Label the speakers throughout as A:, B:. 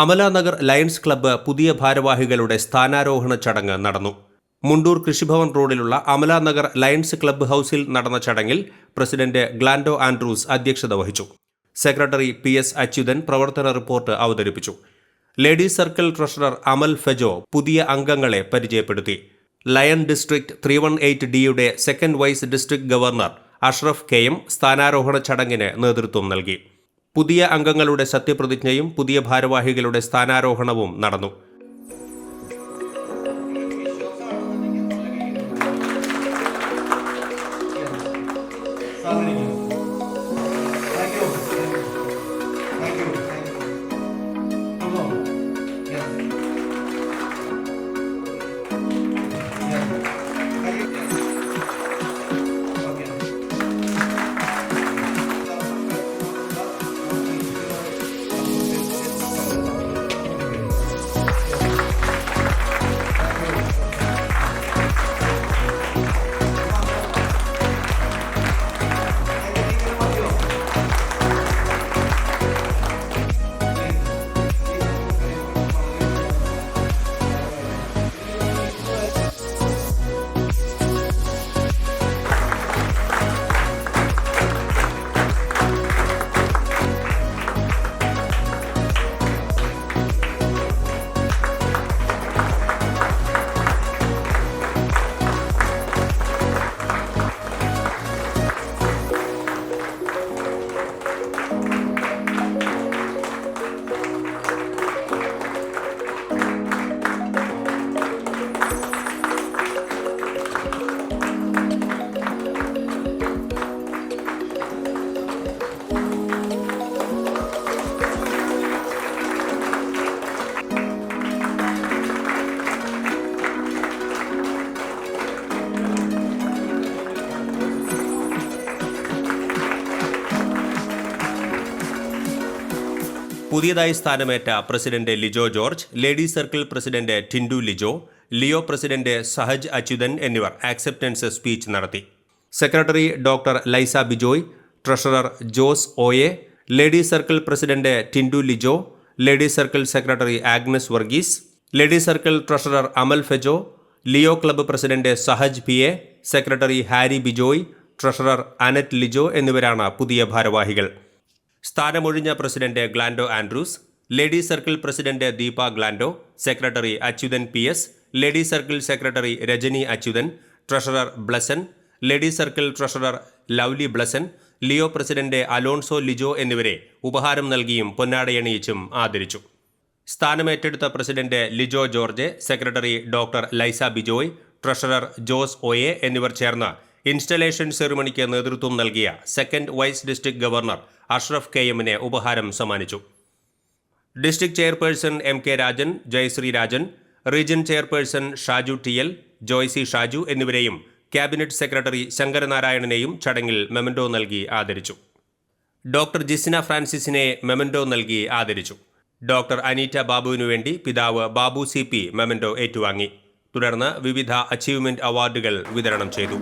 A: Amalanagar lions club പുതിയ ഭാരവാഹികളുടെ സ്ഥാനാരോഹണ ചടങ്ങ് നടന്നു. മുണ്ടൂർ കൃഷിഭവൻ റോഡിലുള്ള അമലാനഗർ ലയൺസ് ക്ലബ്ബ് ഹൗസിൽ നടന്ന ചടങ്ങിൽ പ്രസിഡന്റ് ഗ്ലാൻഡോ ആൻഡ്രൂസ് അധ്യക്ഷത വഹിച്ചു. സെക്രട്ടറി പി എസ് അച്യുതൻ പ്രവർത്തന റിപ്പോർട്ട് അവതരിപ്പിച്ചു. Ladies circle treasurer Amal Fejo പുതിയ അംഗങ്ങളെ പരിചയപ്പെടുത്തി. Lion district three one eight ഡിയുടെ second vice district governor Ashraf K M സ്ഥാനാരോഹണ ചടങ്ങിന് നേതൃത്വം നൽകി. പുതിയ അംഗങ്ങളുടെ സത്യപ്രതിജ്ഞയും പുതിയ ഭാരവാഹികളുടെ സ്ഥാനാരോഹണവും നടന്നു.
B: Thank
A: പുതിയതായി സ്ഥാനമേറ്റ president Lijo George lady circle president Tindu Lijo Leo president Sahaj Achuthan എന്നിവർ ആക്സെപ്റ്റൻസ് സ്പീച്ച് നടത്തി. Secretary doctor Liza Bijoy treasurer Jose ഓയെ lady circle president Tindu Lijo lady circle secretary Agnes Varghese lady circle treasurer Amal Fejo Leo club president Sahaj P A secretary Harry Bijoy treasurer Annette Lijo എന്നിവരാണ് പുതിയ ഭാരവാഹികൾ. സ്ഥാനമൊഴിഞ്ഞ president Glando Andrews lady circle president Deepa Glando secretary Achuthan P S lady circle secretary Rajani Achuthan treasurer Blessan lady circle treasurer Lovely Blessan Leo president Alonso Lijo എന്നിവരെ ഉപഹാരം നൽകിയും പൊന്നാടയണിയിച്ചും ആദരിച്ചു. സ്ഥാനമേറ്റെടുത്ത president Lijo George secretary doctor Liza Bijoy treasurer Jose ഒയെ എന്നിവർ ചേർന്ന് installation സെറിമണിക്ക് നേതൃത്വം നൽകിയ second vice district governor Ashraf K എമ്മിനെ ഉപഹാരം സമ്മാനിച്ചു. District chairperson M K Rajan Jayashree Rajan region chairperson Shaju T L Joycy Shaju എന്നിവരെയും ക്യാബിനറ്റ് സെക്രട്ടറി ശങ്കരനാരായണനെയും ചടങ്ങിൽ മെമൻഡോ നൽകി ആദരിച്ചു. ഡോക്ടർ ജിസിന ഫ്രാൻസിസിനെ മെമൻഡോ നൽകി ആദരിച്ചു. ഡോക്ടർ അനീറ്റ ബാബുവിനു വേണ്ടി പിതാവ് ബാബു സി പി മെമൻഡോ ഏറ്റുവാങ്ങി. തുടർന്ന് വിവിധ അച്ചീവ്മെന്റ് അവാർഡുകൾ വിതരണം ചെയ്തു.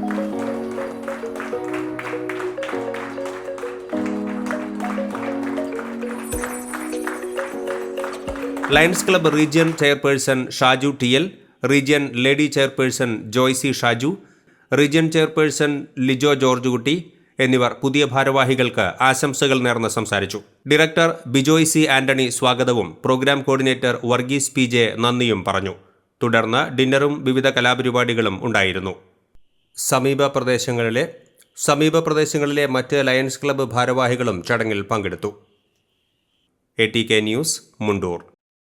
A: Lions club region chairperson Shaju T L region lady chairperson Joycy Shaju region chairperson Lijo George Kutty എന്നിവർ പുതിയ ഭാരവാഹികൾക്ക് ആശംസകൾ നേർന്ന് സംസാരിച്ചു. ഡയറക്ടർ ബിജോയ് സി ആന്റണി സ്വാഗതവും programme coordinator Varghese P J നന്ദിയും പറഞ്ഞു. തുടർന്ന് ഡിന്നറും വിവിധ കലാപരിപാടികളും ഉണ്ടായിരുന്നു. സമീപ പ്രദേശങ്ങളിലെ സമീപ പ്രദേശങ്ങളിലെ മറ്റ് ലയൺസ് ക്ലബ്ബ് ഭാരവാഹികളും ചടങ്ങിൽ പങ്കെടുത്തു. A T K news Mundoor.